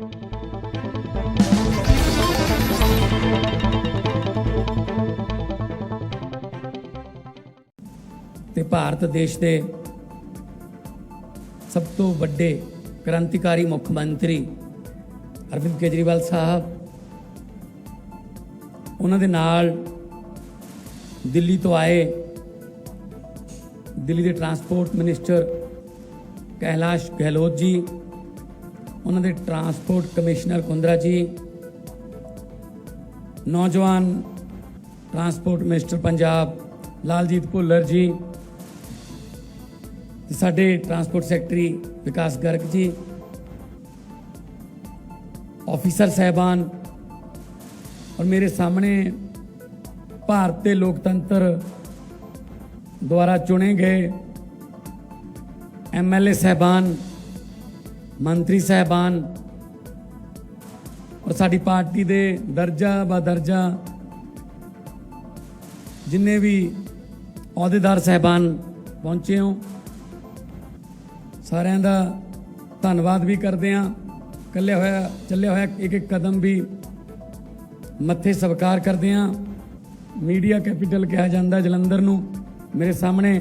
ਤੇ ਭਾਰਤ ਦੇਸ਼ ਦੇ ਸਭ ਤੋਂ ਵੱਡੇ ਕ੍ਰਾਂਤੀਕਾਰੀ ਮੁੱਖ ਮੰਤਰੀ ਅਰਵਿੰਦ ਕੇਜਰੀਵਾਲ ਸਾਹਿਬ, ਉਹਨਾਂ ਦੇ ਨਾਲ ਦਿੱਲੀ ਤੋਂ ਆਏ ਦਿੱਲੀ ਦੇ ਟਰਾਂਸਪੋਰਟ ਮਿਨਿਸਟਰ ਕੈਲਾਸ਼ ਗਹਿਲੋਤ ਜੀ ਉਹਨਾਂ ਦੇ ਟਰਾਂਸਪੋਰਟ ਕਮਿਸ਼ਨਰ ਕੁੰਦਰਾ ਜੀ ਨੌਜਵਾਨ ਟਰਾਂਸਪੋਰਟ ਮਿਨਿਸਟਰ ਪੰਜਾਬ ਲਾਲਜੀਤ ਭੁੱਲਰ ਜੀ ਤੇ ਸਾਡੇ ਟਰਾਂਸਪੋਰਟ ਸੈਕਟਰੀ ਵਿਕਾਸ ਗਰਗ ਜੀ ਆਫੀਸਰ ਸਹਿਬਾਨ ਔਰ ਮੇਰੇ ਸਾਹਮਣੇ ਭਾਰਤ ਦੇ ਲੋਕਤੰਤਰ ਦੁਆਰਾ ਚੁਣੇ ਗਏ ਐਮਐਲਏ ਸਹਿਬਾਨ ਮੰਤਰੀ ਸਹਿਬਾਨ ਔਰ ਸਾਡੀ ਪਾਰਟੀ ਦੇ ਦਰਜਾ ਬਾ ਦਰਜਾ ਜਿੰਨੇ ਵੀ ਅਹੁਦੇਦਾਰ ਸਹਿਬਾਨ ਪਹੁੰਚੇ ਹੋ, ਸਾਰਿਆਂ ਦਾ ਧੰਨਵਾਦ ਵੀ ਕਰਦੇ ਹਾਂ। ਕੱਲੇ ਹੋਇਆ ਚੱਲਿਆ ਹੋਇਆ ਇੱਕ ਇੱਕ ਕਦਮ ਵੀ ਮੱਥੇ ਸਵਕਾਰ ਕਰਦੇ ਹਾਂ। ਮੀਡੀਆ ਕੈਪੀਟਲ ਕਿਹਾ ਜਾਂਦਾ ਜਲੰਧਰ ਨੂੰ। ਮੇਰੇ ਸਾਹਮਣੇ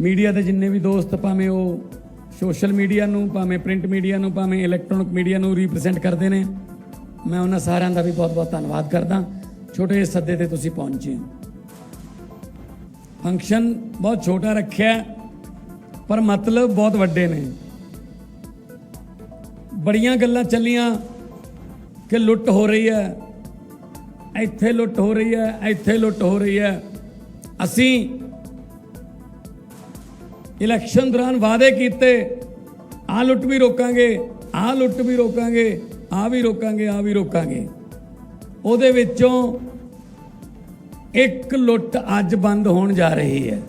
ਮੀਡੀਆ ਦੇ ਜਿੰਨੇ ਵੀ ਦੋਸਤ ਭਾਵੇਂ ਉਹ ਸੋਸ਼ਲ ਮੀਡੀਆ ਨੂੰ, ਭਾਵੇਂ ਪ੍ਰਿੰਟ ਮੀਡੀਆ ਨੂੰ, ਭਾਵੇਂ ਇਲੈਕਟ੍ਰੋਨਿਕ ਮੀਡੀਆ ਨੂੰ ਰਿਪਰੈਜ਼ੈਂਟ ਕਰਦੇ ਨੇ। ਮੈਂ ਉਹਨਾਂ ਸਾਰਿਆਂ ਦਾ ਵੀ ਬਹੁਤ-ਬਹੁਤ ਧੰਨਵਾਦ ਕਰਦਾ। ਛੋਟੇ ਜਿਹੇ ਸੱਦੇ ਤੇ ਤੁਸੀਂ ਪਹੁੰਚੇ ਫੰਕਸ਼ਨ ਬਹੁਤ ਛੋਟਾ ਰੱਖਿਆ ਪਰ ਮਤਲਬ ਬਹੁਤ ਵੱਡੇ ਨੇ। ਬੜੀਆਂ ਗੱਲਾਂ ਚੱਲੀਆਂ ਕਿ ਲੁੱਟ ਹੋ ਰਹੀ ਹੈ। ਇੱਥੇ ਲੁੱਟ ਹੋ ਰਹੀ ਹੈ, ਇੱਥੇ ਲੁੱਟ ਹੋ ਰਹੀ ਹੈ। ਅਸੀਂ ਇਲੈਕਸ਼ਨ ਦੌਰਾਨ ਵਾਅਦੇ ਕੀਤੇ ਆ ਲੁੱਟ ਵੀ ਰੋਕਾਂਗੇ ਆ ਲੁੱਟ ਵੀ ਰੋਕਾਂਗੇ ਆ ਵੀ ਰੋਕਾਂਗੇ ਆ ਵੀ ਰੋਕਾਂਗੇ। ਉਹਦੇ ਵਿੱਚੋਂ ਇੱਕ ਲੁੱਟ ਅੱਜ ਬੰਦ ਹੋਣ ਜਾ ਰਹੀ ਹੈ।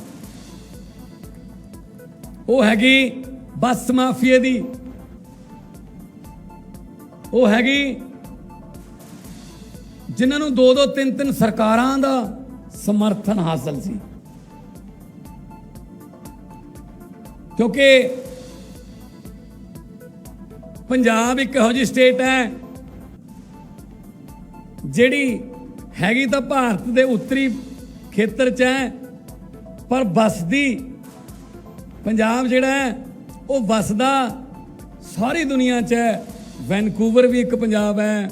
ਉਹ ਹੈਗੀ ਬੱਸ ਮਾਫੀਏ ਦੀ। ਉਹ ਹੈਗੀ ਜਿਨ੍ਹਾਂ ਨੂੰ ਦੋ ਦੋ ਤਿੰਨ ਤਿੰਨ ਸਰਕਾਰਾਂ ਦਾ ਸਮਰਥਨ ਹਾਸਲ ਸੀ। ਕਿਉਂਕਿ ਪੰਜਾਬ ਇੱਕ ਇਹੋ ਜਿਹੀ ਸਟੇਟ ਹੈ ਜਿਹੜੀ ਹੈਗੀ ਤਾਂ ਭਾਰਤ ਦੇ ਉੱਤਰੀ ਖੇਤਰ 'ਚ ਹੈ, ਪਰ ਬਸਦੀ ਪੰਜਾਬ ਜਿਹੜਾ ਹੈ, ਉਹ ਵਸਦਾ ਸਾਰੀ ਦੁਨੀਆ 'ਚ ਹੈ। ਵੈਨਕੂਵਰ ਵੀ ਇੱਕ ਪੰਜਾਬ ਹੈ,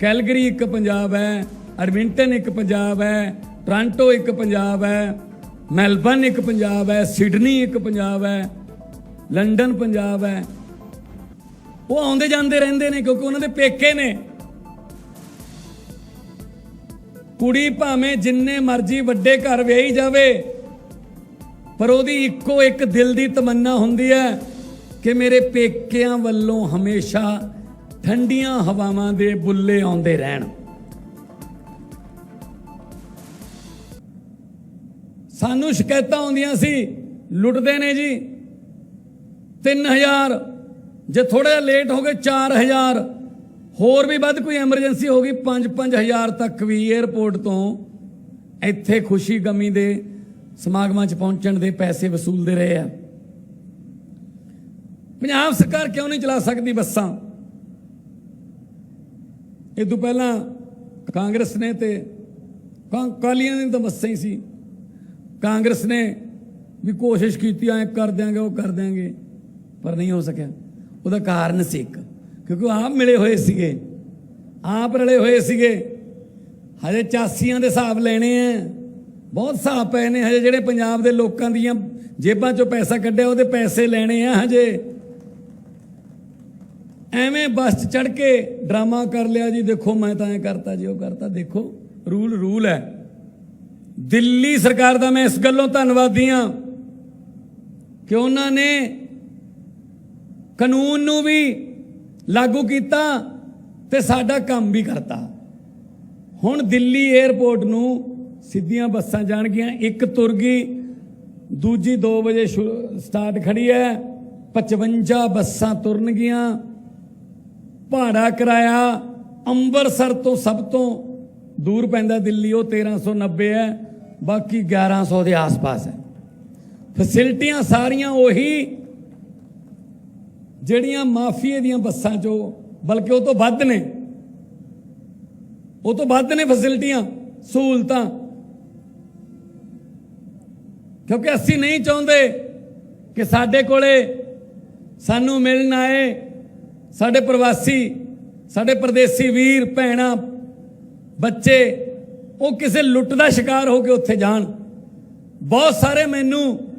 ਕੈਲਗਰੀ ਇੱਕ ਪੰਜਾਬ ਹੈ ਅਰਮਿੰਟਨ ਇੱਕ ਪੰਜਾਬ ਹੈ, ਟੋਰਾਂਟੋ ਇੱਕ ਪੰਜਾਬ ਹੈ ਮੈਲਬਨ ਇੱਕ ਪੰਜਾਬ ਹੈ, ਸਿਡਨੀ ਇੱਕ ਪੰਜਾਬ ਹੈ। ਲੰਡਨ, ਪੰਜਾਬ ਹੈ। ਉਹ ਆਉਂਦੇ ਜਾਂਦੇ ਰਹਿੰਦੇ ਨੇ ਕਿਉਂਕਿ ਉਹਨਾਂ ਦੇ ਪੇਕੇ ਨੇ। ਕੁੜੀ ਭਾਵੇਂ ਜਿੰਨੇ ਮਰਜ਼ੀ ਵੱਡੇ ਘਰ ਵਿਆਹੀ ਜਾਵੇ, ਪਰ ਉਹਦੀ ਇੱਕੋ ਇੱਕ ਦਿਲ ਦੀ ਤਮੰਨਾ ਹੁੰਦੀ ਹੈ ਕਿ ਮੇਰੇ ਪੇਕਿਆਂ ਵੱਲੋਂ ਹਮੇਸ਼ਾ ਠੰਡੀਆਂ ਹਵਾਵਾਂ ਦੇ ਬੁੱਲੇ ਆਉਂਦੇ ਰਹਿਣ। ਸਾਨੂੰ ਸ਼ਿਕਾਇਤਾਂ ਆਉਂਦੀਆਂ ਸੀ, ਲੁੱਟਦੇ ਨੇ ਜੀ। 3000 ਜੇ ਥੋੜਾ ਜਿਹਾ ਲੇਟ ਹੋ ਗਏ 4000 ਹੋਰ ਵੀ ਵੱਧ ਕੋਈ ਐਮਰਜੈਂਸੀ ਹੋ ਗਈ 5-5000 ਤੱਕ ਵੀ 에ਅਰਪੋਰਟ ਤੋਂ ਇੱਥੇ ਖੁਸ਼ੀ ਗਮੀ ਦੇ ਸਮਾਗਮਾਂ 'ਚ ਪਹੁੰਚਣ ਦੇ ਪੈਸੇ ਵਸੂਲਦੇ ਰਹੇ ਆ। ਪੰਜਾਬ ਸਰਕਾਰ ਕਿਉਂ ਨਹੀਂ ਚਲਾ ਸਕਦੀ ਬੱਸਾਂ? ਇਹ ਤੋਂ ਪਹਿਲਾਂ ਕਾਂਗਰਸ ਨੇ ਤੇ ਕਾਂ- ਅਕਾਲੀਆਂ ਨੇ ਤਾਂ ਬੱਸਾਂ ਹੀ ਸੀ। ਕਾਂਗਰਸ ਨੇ ਵੀ ਕੋਸ਼ਿਸ਼ ਕੀਤੀ, ਐ ਕਰ ਦਿਆਂਗੇ, ਉਹ ਕਰ ਦਿਆਂਗੇ। ਪਰ ਨਹੀਂ ਹੋ ਸਕਿਆ। ਉਹਦਾ ਕਾਰਨ ਸੀ ਇੱਕ। ਕਿਉਂਕਿ ਉਹ ਆਪ ਮਿਲੇ ਹੋਏ ਸੀਗੇ। ਆਪ ਰਲੇ ਹੋਏ ਸੀਗੇ। ਹਜੇ ਚਾਸੀਆਂ ਦੇ ਹਿਸਾਬ ਲੈਣੇ ਆ। ਬਹੁਤ ਹਿਸਾਬ ਪਏ ਨੇ ਹਜੇ ਜਿਹੜੇ ਪੰਜਾਬ ਦੇ ਲੋਕਾਂ ਦੀਆਂ ਜੇਬਾਂ ਚੋਂ ਪੈਸਾ ਕੱਢਿਆ, ਉਹਦੇ ਪੈਸੇ ਲੈਣੇ ਆ ਹਜੇ। ਐਵੇਂ ਬੱਸ 'ਚ ਚੜ ਕੇ ਡਰਾਮਾ ਕਰ ਲਿਆ ਜੀ, ਦੇਖੋ ਮੈਂ ਤਾਂ ਐ ਕਰਤਾ ਜੀ, ਉਹ ਕਰਤਾ। ਦੇਖੋ, ਰੂਲ ਰੂਲ ਹੈ। ਦਿੱਲੀ ਸਰਕਾਰ ਦਾ ਮੈਂ ਇਸ ਗੱਲੋਂ ਧੰਨਵਾਦੀ ਹਾਂ ਕਿ ਉਹਨਾਂ ਨੇ ਕਾਨੂੰਨ ਨੂੰ ਵੀ ਲਾਗੂ ਕੀਤਾ ਤੇ ਸਾਡਾ ਕੰਮ ਵੀ ਕਰਤਾ। ਹੁਣ ਦਿੱਲੀ 에ਅਰਪੋਰਟ ਨੂੰ ਸਿੱਧੀਆਂ ਬੱਸਾਂ ਜਾਣਗੀਆਂ। ਇੱਕ ਤੁਰ ਗਈ, ਦੂਜੀ 2 ਵਜੇ ਸਟਾਰਟ ਖੜੀ ਹੈ। 55 ਬੱਸਾਂ ਤੁਰਨਗੀਆਂ। ਭਾੜਾ ਕਿਰਾਇਆ ਅੰਮ੍ਰਿਤਸਰ ਤੋਂ ਸਭ ਤੋਂ ਦੂਰ ਪੈਂਦਾ ਦਿੱਲੀ, ਉਹ 1390 ਹੈ, ਬਾਕੀ 1100 ਦੇ ਆਸ-ਪਾਸ ਹੈ। ਫੈਸਿਲਿਟੀਆਂ ਸਾਰੀਆਂ ਉਹੀ ਜਿਹੜੀਆਂ ਮਾਫੀਏ ਦੀਆਂ ਬੱਸਾਂ ਚੋਂ, ਬਲਕਿ ਉਹ ਤੋਂ ਵੱਧ ਨੇ। ਉਹ ਤੋਂ ਵੱਧ ਨੇ ਫੈਸਿਲਿਟੀਆਂ ਸਹੂਲਤਾਂ। ਕਿਉਂਕਿ ਅਸੀਂ ਨਹੀਂ ਚਾਹੁੰਦੇ ਕਿ ਸਾਡੇ ਕੋਲੇ ਸਾਨੂੰ ਮਿਲਣ ਆਏ ਸਾਡੇ ਪ੍ਰਵਾਸੀ, ਸਾਡੇ ਪਰਦੇਸੀ ਵੀਰ, ਭੈਣਾਂ, ਬੱਚੇ, ਉਹ ਕਿਸੇ ਲੁੱਟ ਦਾ ਸ਼ਿਕਾਰ ਹੋ ਕੇ ਉੱਥੇ ਜਾਣ। ਬਹੁਤ ਸਾਰੇ ਮੈਨੂੰ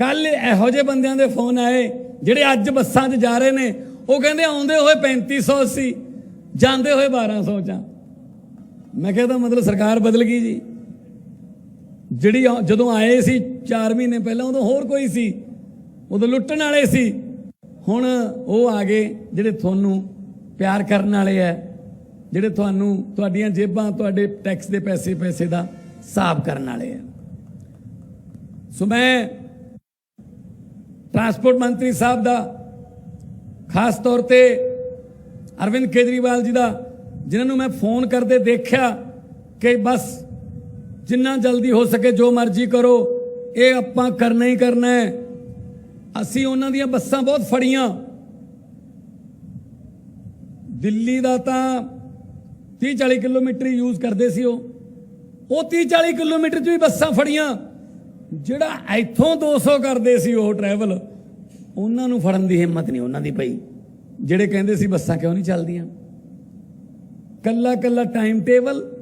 ਕੱਲ ਇਹੋ ਜਿਹੇ ਬੰਦਿਆਂ ਦੇ ਫੋਨ ਆਏ, ਜਿਹੜੇ ਅੱਜ ਬੱਸਾਂ 'ਚ ਜਾ ਰਹੇ ਨੇ। ਉਹ ਕਹਿੰਦੇ ਆਉਂਦੇ ਹੋਏ 3500 ਸੀ ਜਾਂਦੇ ਹੋਏ 1200 ਚ ਆ। ਮੈਂ ਕਿਹਾ ਮਤਲਬ ਸਰਕਾਰ ਬਦਲ ਗਈ ਜੀ। ਜਿਹੜੀ ਜਦੋਂ ਆਏ ਸੀ 4 ਮਹੀਨੇ ਪਹਿਲਾਂ, ਉਦੋਂ ਹੋਰ ਕੋਈ ਸੀ। ਉਦੋਂ ਲੁੱਟਣ ਵਾਲੇ ਸੀ। ਹੁਣ ਉਹ ਆ ਗਏ, ਜਿਹੜੇ ਤੁਹਾਨੂੰ ਪਿਆਰ ਕਰਨ ਵਾਲੇ ਆ, ਜਿਹੜੇ ਤੁਹਾਨੂੰ ਤੁਹਾਡੀਆਂ ਜੇਬਾਂ, ਤੁਹਾਡੇ ਟੈਕਸ ਦੇ ਪੈਸੇ ਪੈਸੇ ਦਾ ਹਿਸਾਬ ਕਰਨ ਵਾਲੇ ਆ। ਸੋ ਮੈਂ ਟਰਾਂਸਪੋਰਟ ਮੰਤਰੀ ਸਾਹਿਬ ਦਾ, ਖਾਸ ਤੌਰ ਤੇ ਅਰਵਿੰਦ ਕੇਜਰੀਵਾਲ ਜੀ ਦਾ, ਜਿਨ੍ਹਾਂ ਨੂੰ ਮੈਂ ਫੋਨ ਕਰਦੇ ਦੇਖਿਆ ਕਿ ਬਸ ਜਿੰਨਾ ਜਲਦੀ ਹੋ ਸਕੇ ਜੋ ਮਰਜ਼ੀ ਕਰੋ, ਇਹ ਆਪਾਂ ਕਰਨਾ ਹੀ ਕਰਨਾ ਹੈ। ਅਸੀਂ ਉਹਨਾਂ ਦੀਆਂ ਬੱਸਾਂ ਬਹੁਤ ਫੜੀਆਂ। ਦਿੱਲੀ ਦਾ ਤਾਂ 30 40 ਕਿਲੋਮੀਟਰ ਹੀ ਯੂਜ਼ ਕਰਦੇ ਸੀ ਉਹ। ਉਹ 30 40 ਕਿਲੋਮੀਟਰ 'ਚ ਵੀ ਬੱਸਾਂ ਫੜੀਆਂ, ਜਿਹੜਾ ਇੱਥੋਂ 200 ਕਰਦੇ ਸੀ ਉਹ ਟਰੈਵਲ ਉਹਨਾਂ ਨੂੰ ਫੜਨ ਦੀ ਹਿੰਮਤ ਨਹੀਂ ਉਹਨਾਂ ਦੀ ਪਈ। ਜਿਹੜੇ ਕਹਿੰਦੇ ਸੀ ਬੱਸਾਂ ਕਿਉਂ ਨਹੀਂ ਚੱਲਦੀਆਂ? ਕੱਲਾ ਕੱਲਾ ਟਾਈਮ ਟੇਬਲ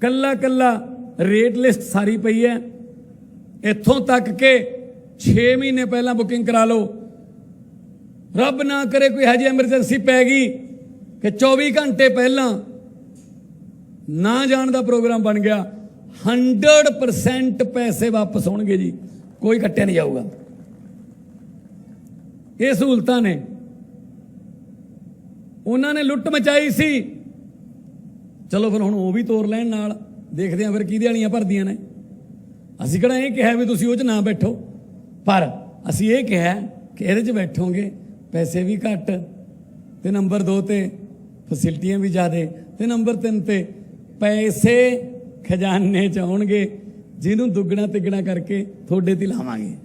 ਕੱਲਾ ਕੱਲਾ ਰੇਟ ਲਿਸਟ ਸਾਰੀ ਪਈ ਹੈ। ਇੱਥੋਂ ਤੱਕ ਕਿ 6 ਮਹੀਨੇ ਪਹਿਲਾਂ ਬੁਕਿੰਗ ਕਰਾ ਲਓ। ਰੱਬ ਨਾ ਕਰੇ ਕੋਈ ਹਜੇ ਐਮਰਜੈਂਸੀ ਪੈ ਗਈ ਕਿ 24 ਘੰਟੇ ਪਹਿਲਾਂ ਨਾ ਜਾਣ ਦਾ ਪ੍ਰੋਗਰਾਮ ਬਣ ਗਿਆ। 100% ਪੈਸੇ ਵਾਪਸ ਹੋਣਗੇ ਜੀ। ਕੋਈ ਕੱਟਿਆ ਨਹੀਂ ਜਾਊਗਾ। ਇਹ ਸਹੂਲਤਾਂ ਨੇ। ਉਹਨਾਂ ਨੇ ਲੁੱਟ ਮਚਾਈ ਸੀ। ਚਲੋ ਫਿਰ ਹੁਣ ਉਹ ਵੀ ਤੋੜ ਲੈਣ ਨਾਲ। ਦੇਖਦੇ ਆਂ ਫਿਰ ਕਿਹਦੇ ਵਾਲੀਆਂ ਭਰਦੀਆਂ ਨੇ। ਅਸੀਂ ਕਿਹੜਾ ਇਹ ਕਿਹਾ ਵੀ ਤੁਸੀਂ ਉਹ 'ਚ ਨਾ ਬੈਠੋ। ਪਰ ਅਸੀਂ ਇਹ ਕਿਹਾ ਕਿ ਇਹਦੇ 'ਚ ਬੈਠੋਗੇ, ਪੈਸੇ ਵੀ ਘੱਟ, ਤੇ ਨੰਬਰ 2 ਤੇ ਫੈਸਿਲਿਟੀਆਂ ਵੀ ਜ਼ਿਆਦੇ, ਤੇ ਨੰਬਰ 3 ਤੇ ਪੈਸੇ ਖਜ਼ਾਨੇ 'ਚ ਆਉਣਗੇ, ਜਿਹਨੂੰ ਦੁੱਗਣਾ ਤਿੱਗਣਾ ਕਰਕੇ ਤੁਹਾਡੇ ਤੇ ਲਾਵਾਂਗੇ।